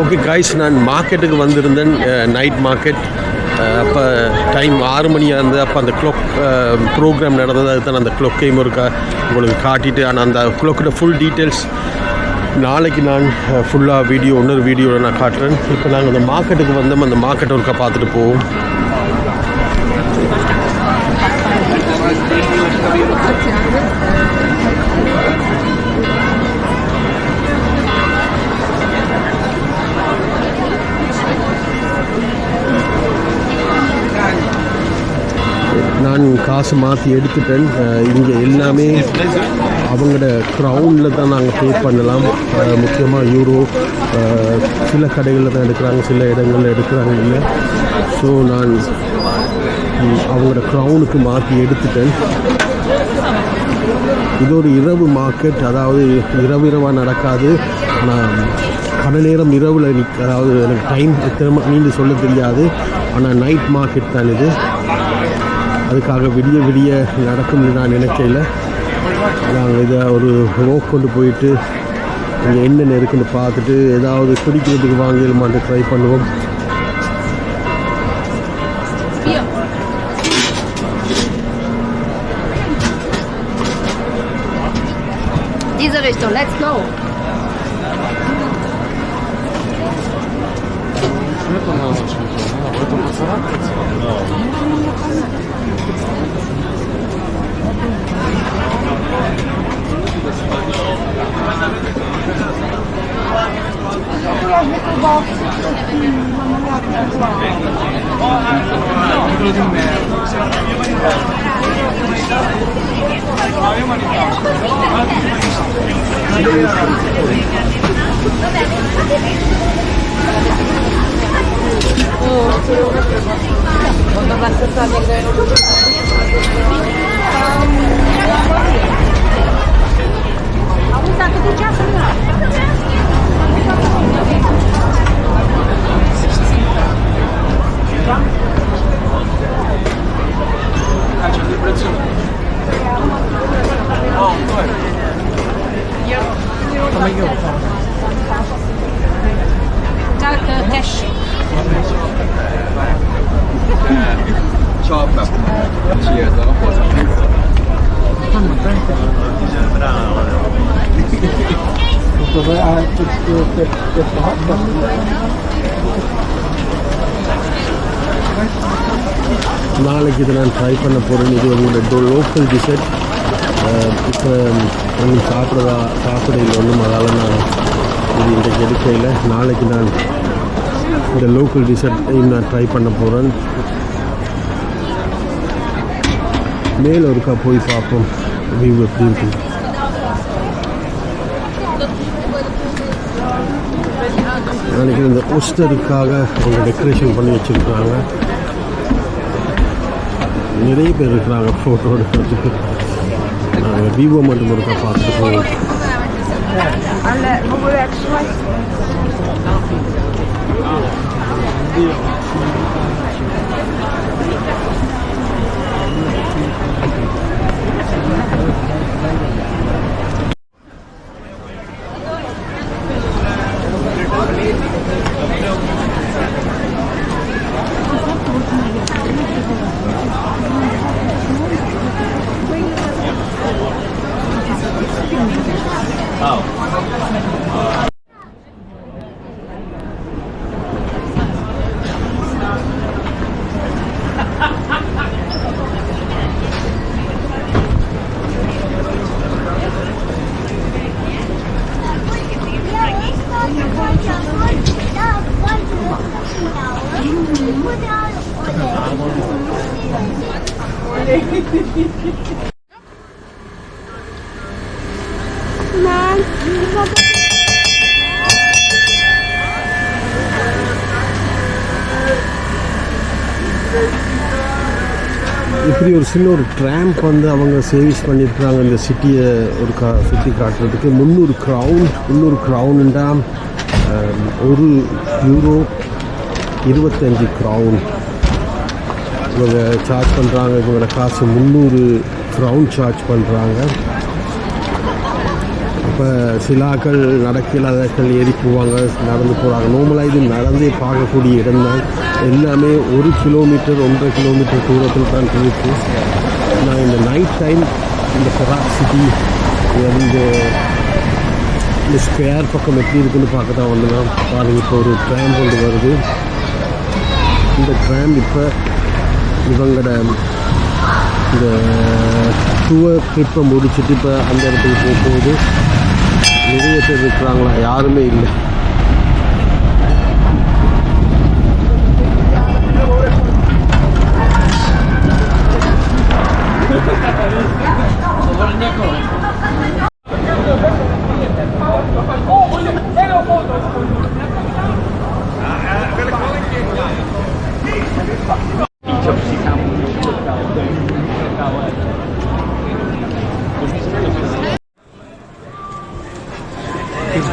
Okay guys நான் மார்க்கெட்டுக்கு வந்திருந்தேன் நைட் மார்க்கெட் அப்போ டைம் ஆறு மணியாக இருந்து அப்போ அந்த க்ளோக் ப்ரோக்ராம் நடந்தது. அதுக்கு தான் அந்த க்ளொக்கையும் இருக்கா உங்களுக்கு காட்டிட்டு ஆனால் அந்த க்ளொக்கோட ஃபுல் டீட்டெயில்ஸ் நாளைக்கு நான் ஃபுல்லாக வீடியோ இன்னொரு வீடியோவில் நான் காட்டுறேன். இப்போ நாங்கள் அந்த மார்க்கெட்டுக்கு வந்தோம். அந்த மார்க்கெட் ஒருக்கா பார்த்துட்டு போவோம். நான் காசு மாற்றி எடுத்துட்டேன். இங்கே எல்லாமே அவங்களோட க்ரௌனில் தான் நாங்கள் பே பண்ணலாம். முக்கியமாக யூரோ சில கடைகளில் தான் எடுக்கிறாங்க சில இடங்களில் எடுக்கிறாங்க இல்லை. ஸோ நான் அவங்களோட க்ரௌனுக்கு மாற்றி எடுத்துட்டேன். இது ஒரு இரவு மார்க்கெட் அதாவது இரவு இரவாக நடக்காது. ஆனால் பல நேரம் இரவில் நிக் அதாவது எனக்கு டைம் திரும்ப நீண்டு சொல்ல தெரியாது. ஆனால் நைட் மார்க்கெட் தான் இது. அதுக்காக விடிய விடிய நடக்கும்னு நான் நினைக்கல நாங்கள் இதை ஒரு ரோக் கொண்டு போயிட்டு இங்கே என்னென்ன இருக்குன்னு பார்த்துட்டு ஏதாவது குடிக்கிறதுக்கு வாங்கிடலாமான்னு ட்ரை பண்ணுவோம். Vamos lá, tudo que é go. cash. ชอบแบบเชียร์แล้วก็โพสต์ நாளைக்கு இதை நான் ட்ரை பண்ண போகிறேன் இது உங்களோட லோக்கல் டிஷர்ட் இப்போ ஒன்றும் சாப்பிட்றதா சாப்பிடையில் ஒன்றும் அதால் நான் இது இன்றைக்கு எடுக்கையில் நாளைக்கு நான் இந்த லோக்கல் டிஷர்ட்டையும் நான் ட்ரை பண்ண போகிறேன் மேலே ஒருக்கா போய் பார்ப்போம். வியூ எப்படி இருக்குது நாளைக்கு இந்த ஒஸ்டருக்காக அவங்க டெக்கரேஷன் பண்ணி வச்சுருக்காங்க நிறைய பேர் இருக்கிறாங்க ஃபோட்டோ எடுக்கிறதுக்கு. நாங்கள் விவோ மட்டும் ஒருக்கா பார்த்துட்டு போவோம் இப்படி ஒரு சின்ன ஒரு ட்ராம்ப் வந்து அவங்க சேவிஸ் பண்ணியிருக்கிறாங்க இந்த சிட்டியை ஒரு கா சுற்றி காட்டுறதுக்கு. முந்நூறு க்ரௌண்ட் முந்நூறு க்ரௌனுண்டா ஒரு யூரோ இருபத்தஞ்சி க்ரௌன் இவங்க சார்ஜ் பண்ணுறாங்க இவங்களோட காசு முந்நூறு க்ரௌண்ட் சார்ஜ் பண்ணுறாங்க இப்போ சிலாக்கள் நடக்கலாக்கள் ஏறி போவாங்க நடந்து போகிறாங்க நார்மலாக இது நடந்தே பார்க்கக்கூடிய இடம் தான். எல்லாமே ஒரு கிலோமீட்டர் ஒன்றரை கிலோமீட்டர் தூரத்தில் தான் இருக்கு. நான் இந்த நைட் டைம் இந்த கராக் சிட்டி uh, இந்த இந்த ஸ்கொயர் பக்கம் எப்படி இருக்குன்னு பார்க்க தான் வந்து நான். பாருங்கள் இப்போ ஒரு ட்ராம் கொண்டு வருது. இந்த ட்ராம் இப்போ இவங்களோட இந்த டூர் ட்ரிப்பை முடிச்சுட்டு இப்போ அந்த இடத்துக்கு போகும்போது நிறைய பேர் இருக்கிறாங்களா? யாருமே இல்லை.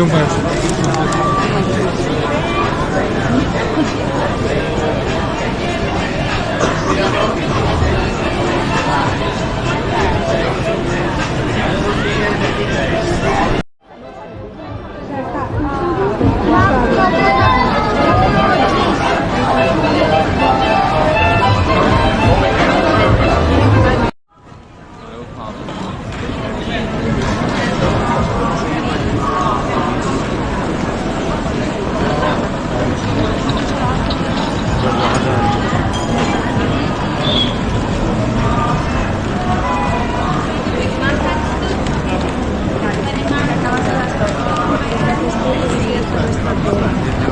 정말 좋.